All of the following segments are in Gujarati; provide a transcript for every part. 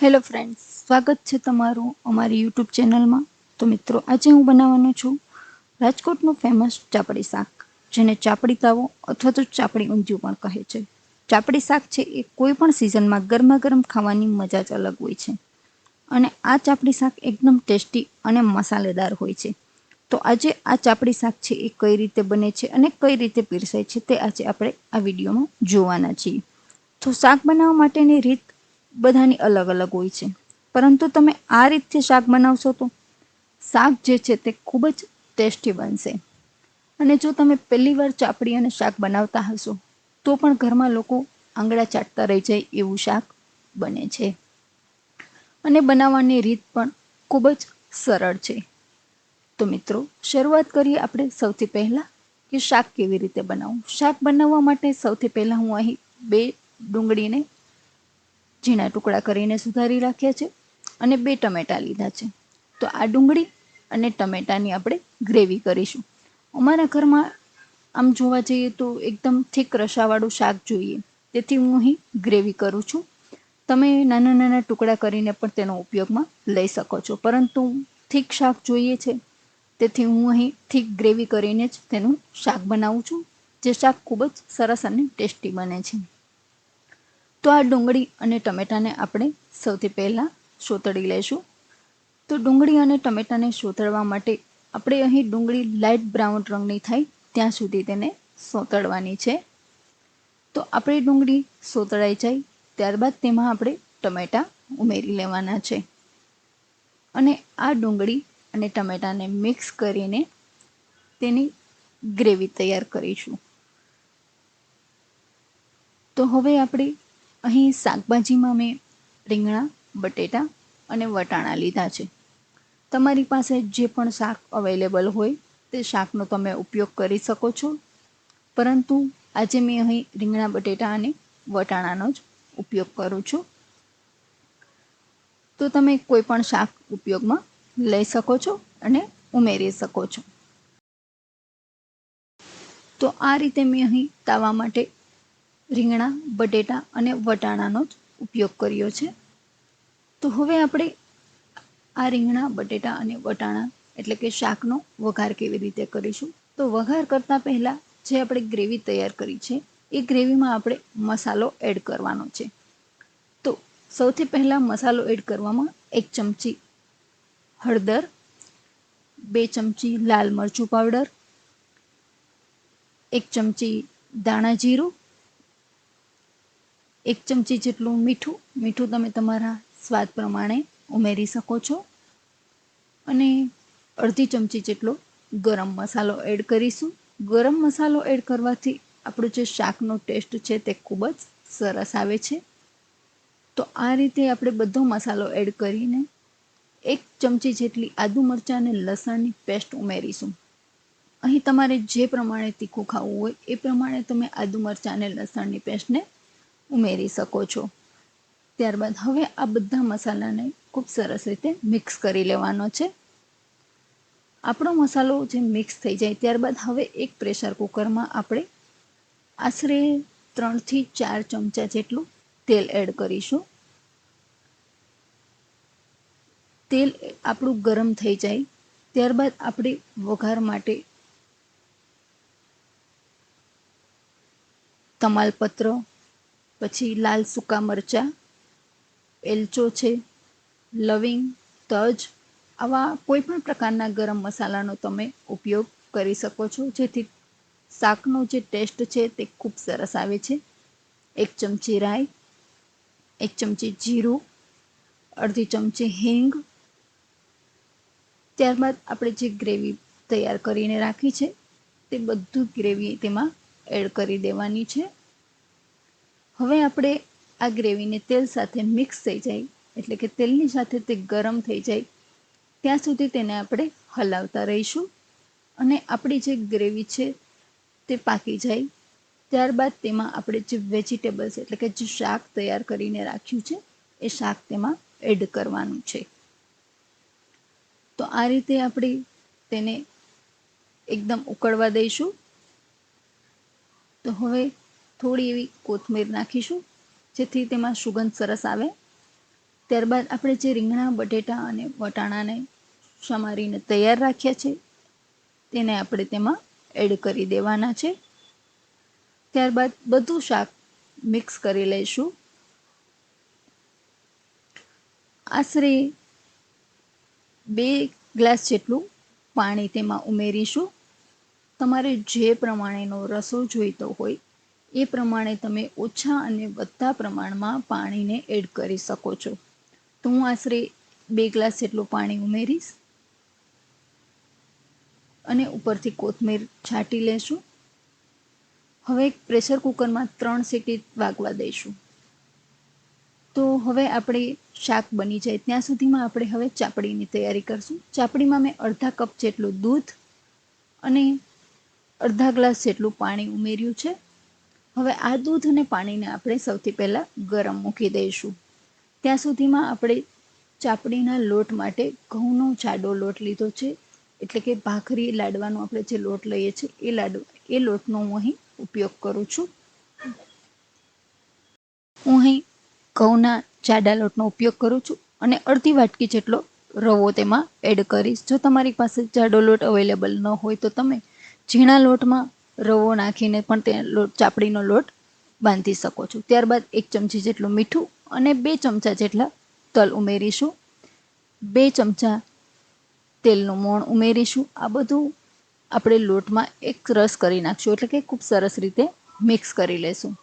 હેલો ફ્રેન્ડ્સ સ્વાગત છે તમારું અમારી યુટ્યુબ ચેનલમાં તો મિત્રો, આજે હું બનાવવાનો છું રાજકોટનું ફેમસ ચાપડી શાક, જેને ચાપડી તાવો અથવા તો ચાપડી ઊંધિયું પણ કહે છે. ચાપડી શાક છે એ કોઈ પણ સિઝનમાં ગરમા ગરમ ખાવાની મજા જ અલગ હોય છે. અને આ ચાપડી શાક એકદમ ટેસ્ટી અને મસાલેદાર હોય છે. તો આજે આ ચાપડી શાક છે એ કઈ રીતે બને છે અને કઈ રીતે પીરસાય છે તે આજે આપણે આ વિડીયોમાં જોવાના છીએ. તો શાક બનાવવા માટેની રીત બધાની અલગ અલગ હોય છે. પરંતુ તમે આ રીતથી શાક બનાવશો તો? શાક જે છે તે ખૂબ જ ટેસ્ટી બનશે. અને જો તમે પહેલી વાર ચાપડી અને શાક બનાવતા હશો, તો પણ ઘરમાં લોકો આંગળા ચાટતા રહી જાય એવું શાક બને છે. અને બનાવવાની રીત પણ ખૂબ જ સરળ છે. તો મિત્રો, શરૂઆત કરીએ આપણે સૌથી પહેલાં કે શાક કેવી રીતે બનાવવું? શાક બનાવવા માટે સૌથી પહેલાં હું અહીં બે ડુંગળીને ઝીણા ટુકડા કરીને સુધારી રાખ્યા છે અને બે ટમેટાં લીધા છે. તો આ ડુંગળી અને ટમેટાની આપણે ગ્રેવી કરીશું. અમારા ઘરમાં આમ જોવા જઈએ તો એકદમ થીક રસાવાળું શાક જોઈએ. તેથી હું અહીં ગ્રેવી કરું છું. તમે નાના નાના ટુકડા કરીને પણ તેનો ઉપયોગમાં લઈ શકો છો. પરંતુ થીક શાક જોઈએ છે. તેથી હું અહીં થીક ગ્રેવી કરીને જ તેનું શાક બનાવું છું. જે શાક ખૂબ જ સરસ અને ટેસ્ટી બને છે. તો આ ડુંગળી અને ટમેટાને આપણે સૌથી પહેલાં શોતળી લઈશું. તો ડુંગળી અને ટમેટાને શોતળવા માટે આપણે અહીં ડુંગળી લાઇટ બ્રાઉન રંગની થાય ત્યાં સુધી તેને સોતળવાની છે. તો આપણી ડુંગળી સોતળાઈ જાય ત્યારબાદ તેમાં આપણે ટમેટાં ઉમેરી લેવાના છે. અને આ ડુંગળી અને ટમેટાને મિક્સ કરીને તેની ગ્રેવી તૈયાર કરીશું. તો હવે આપણે અહીં શાકભાજીમાં મેં રીંગણા, બટેટા અને વટાણા લીધા છે. તમારી પાસે જે પણ શાક અવેલેબલ હોય તે શાકનો તમે ઉપયોગ કરી શકો છો. પરંતુ આજે મેં અહીં રીંગણા, બટેટા અને વટાણાનો જ ઉપયોગ કરું છું. તો તમે કોઈ પણ શાક ઉપયોગમાં લઈ શકો છો અને ઉમેરી શકો છો. તો આ રીતે મેં અહીં તાવા માટે રીંગણા, બટેટા અને વટાણાનો જ ઉપયોગ કર્યો છે. તો હવે આપણે આ રીંગણા, બટેટા અને વટાણા એટલે કે શાકનો વઘાર કેવી રીતે કરીશું? તો વઘાર કરતાં પહેલાં જે આપણે ગ્રેવી તૈયાર કરી છે, એ ગ્રેવીમાં આપણે મસાલો એડ કરવાનો છે. તો સૌથી પહેલાં મસાલો એડ કરવામાં એક ચમચી હળદર, બે ચમચી લાલ મરચું પાવડર, એક ચમચી દાણા જીરું એક ચમચી જેટલું મીઠું. મીઠું તમે તમારા સ્વાદ પ્રમાણે ઉમેરી શકો છો. અને અડધી ચમચી જેટલો ગરમ મસાલો એડ કરીશું. ગરમ મસાલો એડ કરવાથી આપણું જે શાકનો ટેસ્ટ છે તે ખૂબ જ સરસ આવે છે. તો આ રીતે આપણે બધો મસાલો એડ કરીને એક ચમચી જેટલી આદુ મરચાં અને લસણની પેસ્ટ ઉમેરીશું. અહીં તમારે જે પ્રમાણે તીખું ખાવું હોય એ પ્રમાણે તમે આદુ મરચાં અને લસણની પેસ્ટને ઉમેરી શકો છો. ત્યારબાદ હવે આ બધા મસાલાને ખૂબ સરસ રીતે મિક્સ કરી લેવાનો છે. આપણો મસાલો જે મિક્સ થઈ જાય ત્યારબાદ હવે એક પ્રેશર કુકરમાં આપણે આશરે ત્રણથી ચાર ચમચા જેટલું તેલ એડ કરીશું. તેલ આપણું ગરમ થઈ જાય. ત્યારબાદ આપણે વઘાર માટે તમાલપત્ર પછી લાલ સૂકા મરચાં, એલચો છે, લવિંગ, તજ, આવા કોઈ પણ પ્રકારના ગરમ મસાલાનો તમે ઉપયોગ કરી શકો છો. જેથી શાકનો જે ટેસ્ટ છે તે ખૂબ સરસ આવે છે. એક ચમચી રાઈ, એક ચમચી જીરું, અડધી ચમચી હિંગ. ત્યારબાદ આપણે જે ગ્રેવી તૈયાર કરીને રાખી છે, તે બધું ગ્રેવી તેમાં એડ કરી દેવાની છે. હવે આપણે આ ગ્રેવીને તેલ સાથે મિક્સ થઈ જાય, એટલે કે તેલની સાથે તે ગરમ થઈ જાય. ત્યાં સુધી તેને આપણે હલાવતા રહીશું અને આપણી જે ગ્રેવી છે તે પાકી જાય. ત્યારબાદ તેમાં આપણે જે વેજીટેબલ્સ એટલે કે જે શાક તૈયાર કરીને રાખ્યું છે, એ શાક તેમાં એડ કરવાનું છે. તો આ રીતે આપણે તેને એકદમ ઉકળવા દઈશું. તો હવે થોડી એવી કોથમીર નાખીશું, જેથી તેમાં સુગંધ સરસ આવે. ત્યારબાદ આપણે જે રીંગણા, બટેટા અને વટાણાને સમારીને તૈયાર રાખ્યા છે, તેને આપણે તેમાં એડ કરી દેવાના છે. ત્યારબાદ બધું શાક મિક્સ કરી લઈશું. આશરે બે ગ્લાસ જેટલું પાણી તેમાં ઉમેરીશું. તમારે જે પ્રમાણેનો રસો જોઈતો હોય એ પ્રમાણે તમે ઓછા અને વધતા પ્રમાણમાં પાણીને એડ કરી શકો છો. તો હું આશરે બે ગ્લાસ જેટલું પાણી ઉમેરીશ અને ઉપરથી કોથમીર છાંટી લેશું. હવે પ્રેશર કુકરમાં ત્રણ સીટી વાગવા દઈશું. તો હવે આપણે શાક બની જાય ત્યાં સુધીમાં આપણે હવે ચાપડીની તૈયારી કરશું. ચાપડીમાં મેં અડધા કપ જેટલું દૂધ અને અડધા ગ્લાસ જેટલું પાણી ઉમેર્યું છે. હવે આ દૂધ અને પાણીને આપણે સૌથી પહેલાં ગરમ મૂકી દઈશું. ત્યાં સુધીમાં આપણે ચાપડીના લોટ માટે ઘઉંનો જાડો લોટ લીધો છે. એટલે કે ભાખરી લાડવાનો આપણે જે લોટ લઈએ છીએ, એ લાડુ, એ લોટનો હું અહીં ઉપયોગ કરું છું. હું અહીં ઘઉંના જાડા લોટનો ઉપયોગ કરું છું અને અડધી વાટકી જેટલો રવો તેમાં એડ કરીશ. જો તમારી પાસે જાડો લોટ અવેલેબલ ન હોય તો તમે ઝીણા લોટમાં રવો નાખીને પણ તે લોટ ચાપડીનો લોટ બાંધી શકો છો. ત્યારબાદ એક ચમચી જેટલું મીઠું અને બે ચમચા જેટલા તલ ઉમેરીશું. બે ચમચા તેલનું મોણ ઉમેરીશું. આ બધું આપણે લોટમાં એક રસ કરી નાખશું, એટલે કે ખૂબ સરસ રીતે મિક્સ કરી લેશું.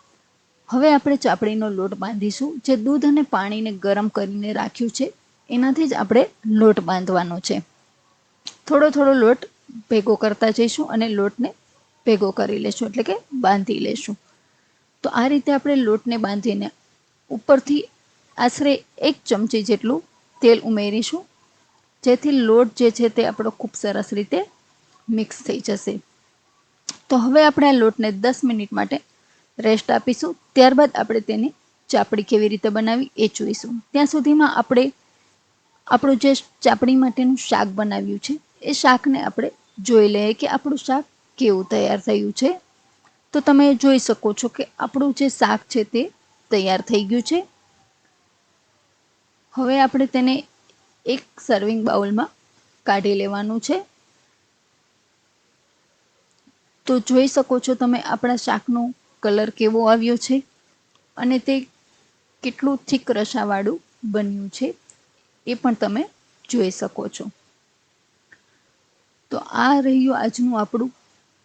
હવે આપણે ચાપડીનો લોટ બાંધીશું. જે દૂધ અને પાણીને ગરમ કરીને રાખ્યું છે, એનાથી જ આપણે લોટ બાંધવાનો છે. થોડો થોડો લોટ ભેગો કરતા જઈશું અને લોટને ભેગો કરી લેશું, એટલે કે બાંધી લેશું. તો આ રીતે આપણે લોટને બાંધીને ઉપરથી આશરે એક ચમચી જેટલું તેલ ઉમેરીશું, જેથી લોટ જે છે તે આપણો ખૂબ સરસ રીતે મિક્સ થઈ જશે. તો હવે આપણે આ લોટને દસ મિનિટ માટે રેસ્ટ આપીશું, ત્યારબાદ આપણે તેની ચાપડી કેવી રીતે બનાવી એ જોઈશું. ત્યાં સુધીમાં આપણે આપણું જે ચાપડી માટેનું શાક બનાવ્યું છે, એ શાકને આપણે જોઈ લઈએ કે આપણું શાક કેવું તૈયાર થયું છે? તો તમે જોઈ શકો છો કે આપણું જે શાક છે તે તૈયાર થઈ ગયું છે. હવે આપણે તેને એક સર્વિંગ બાઉલમાં કાઢી લેવાનું છે. તો જોઈ શકો છો તમે આપણા શાકનો કલર કેવો આવ્યો છે અને તે કેટલું થીક રસાવાળું બન્યું છે એ પણ તમે જોઈ શકો છો. તો આ રહ્યું આજનું આપણું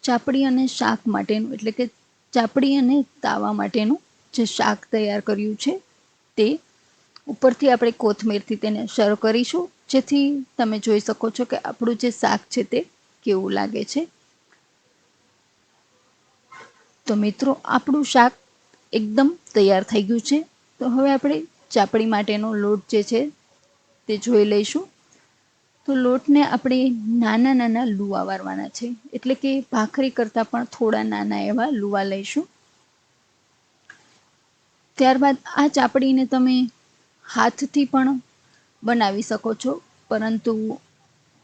ચાપડી અને શાક માટેનું, એટલે કે ચાપડી અને તાવા માટેનું જે શાક તૈયાર કર્યું છે, તે ઉપરથી આપણે કોથમીરથી તેને સર્વ કરીશું. જેથી તમે જોઈ શકો છો કે આપણું જે શાક છે તે કેવું લાગે છે. તો મિત્રો, આપણું શાક એકદમ તૈયાર થઈ ગયું છે. તો હવે આપણે ચાપડી માટેનો લોટ જે છે તે જોઈ લઈશું. તો લોટને આપણે નાના નાના લુવા વારવાના છે. એટલે કે ભાખરી કરતાં પણ થોડા નાના એવા લુવા લઈશું. ત્યારબાદ આ ચાપડીને તમે હાથથી પણ બનાવી શકો છો. પરંતુ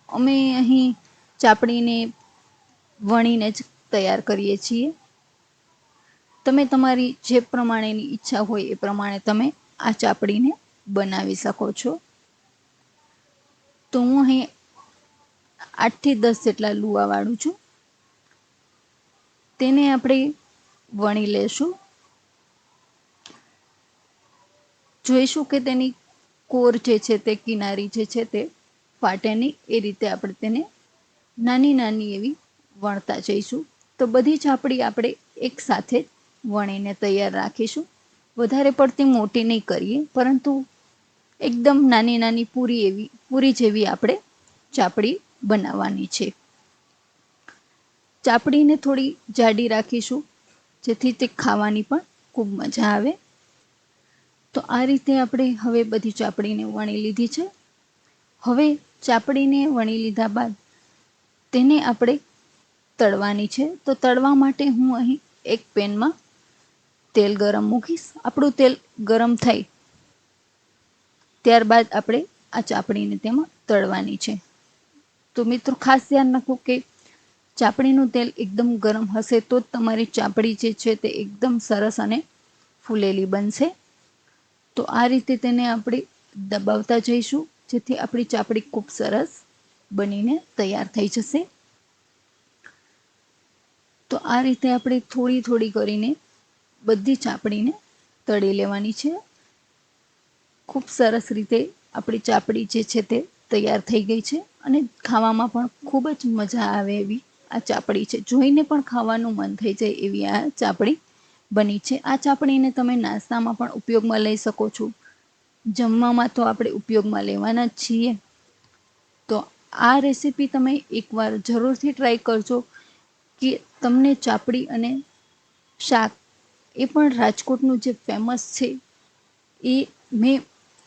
અમે અહીં ચાપડીને વણીને જ તૈયાર કરીએ છીએ. તમે તમારી જે પ્રમાણેની ઈચ્છા હોય એ પ્રમાણે તમે આ ચાપડીને બનાવી શકો છો. તો હું અહીં આઠથી દસ જેટલા લુવા વાળું છું. તેને આપણે વણી લેશું. જોઈશું કે તેની કોર જે છે તે કિનારી જે છે તે ફાટે નહીં. એ રીતે આપણે તેને નાની નાની એવી વણતા જઈશું. તો બધી જ આપણી આપણે એક સાથે વણીને તૈયાર રાખીશું. વધારે પડતી મોટી નહીં કરીએ, પરંતુ એકદમ નાની નાની પૂરી એવી, પૂરી જેવી આપણે ચાપડી બનાવવાની છે. ચાપડીને થોડી જાડી રાખીશું, જેથી તે ખાવાની પણ ખૂબ મજા આવે. તો આ રીતે આપણે હવે બધી ચાપડીને વણી લીધી છે. હવે ચાપડીને વણી લીધા બાદ તેને આપણે તળવાની છે. તો તળવા માટે હું અહીં એક પેનમાં તેલ ગરમ મૂકીશ. આપણું તેલ ગરમ થાય ત્યારબાદ આપણે આ ચાપડીને તેમાં તળવાની છે. તો મિત્રો ખાસ ધ્યાન રાખો કે ચાપડીનું તેલ એકદમ ગરમ હશે તો જ તમારી ચાપડી જે છે તે એકદમ સરસ અને ફૂલેલી બનશે. તો આ રીતે તેને આપણે દબાવતા જઈશું, જેથી આપણી ચાપડી ખૂબ સરસ બનીને તૈયાર થઈ જશે. તો આ રીતે આપણે થોડી થોડી કરીને બધી ચાપડીને તળી લેવાની છે. ખૂબ સરસ રીતે આપણી ચાપડી જે છે તે તૈયાર થઈ ગઈ છે અને ખાવામાં પણ ખૂબ જ મજા આવે એવી આ ચાપડી છે. જોઈને પણ ખાવાનું મન થઈ જાય એવી આ ચાપડી બની છે. આ ચાપડીને તમે નાસ્તામાં પણ ઉપયોગમાં લઈ શકો છો. જમવામાં તો આપણે ઉપયોગમાં લેવાના જ છીએ. તો આ રેસીપી તમે એકવાર જરૂરથી ટ્રાય કરજો કે તમને ચાપડી અને શાક એ પણ રાજકોટનું જે ફેમસ છે એ મેં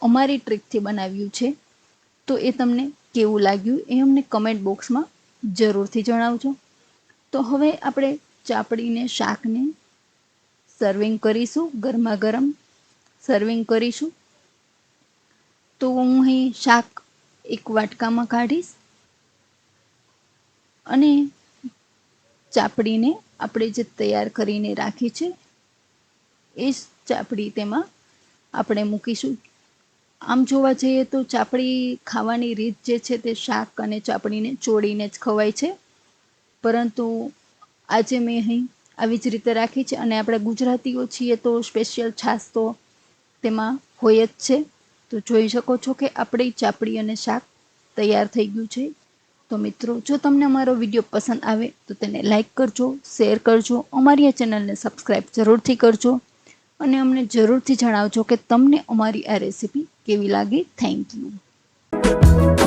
અમારી ટ્રીકથી બનાવ્યું છે, તો એ તમને કેવું લાગ્યું એ અમને કમેન્ટ બોક્સમાં જરૂરથી જણાવજો. તો હવે આપણે ચાપડીને શાકને સર્વિંગ કરીશું ગરમા ગરમ સર્વિંગ કરીશું. તો હું અહીં શાક એક વાટકામાં કાઢીશ અને ચાપડીને આપણે જે તૈયાર કરીને રાખી છે, એ ચાપડી તેમાં આપણે મૂકીશું. આમ જોવા જઈએ તો ચાપડી ખાવાની રીત જે છે તે શાક અને ચાપડીને ચોળીને જ ખવાય છે. પરંતુ આજે મેં અહીં આવી જ રીતે રાખી છે અને આપણે ગુજરાતીઓ છીએ તો સ્પેશિયલ છાશ તો તેમાં હોય જ છે. તો જોઈ શકો છો કે આપણી ચાપડી અને શાક તૈયાર થઈ ગયું છે. તો મિત્રો, જો તમને અમારો વીડિયો પસંદ આવે તો તેને લાઈક કરજો, શેર કરજો, અમારી આ ચેનલને સબસ્ક્રાઈબ જરૂરથી કરજો અને અમને જરૂરથી જણાવજો કે તમને અમારી આ રેસીપી કેવી લાગી થેન્ક યુ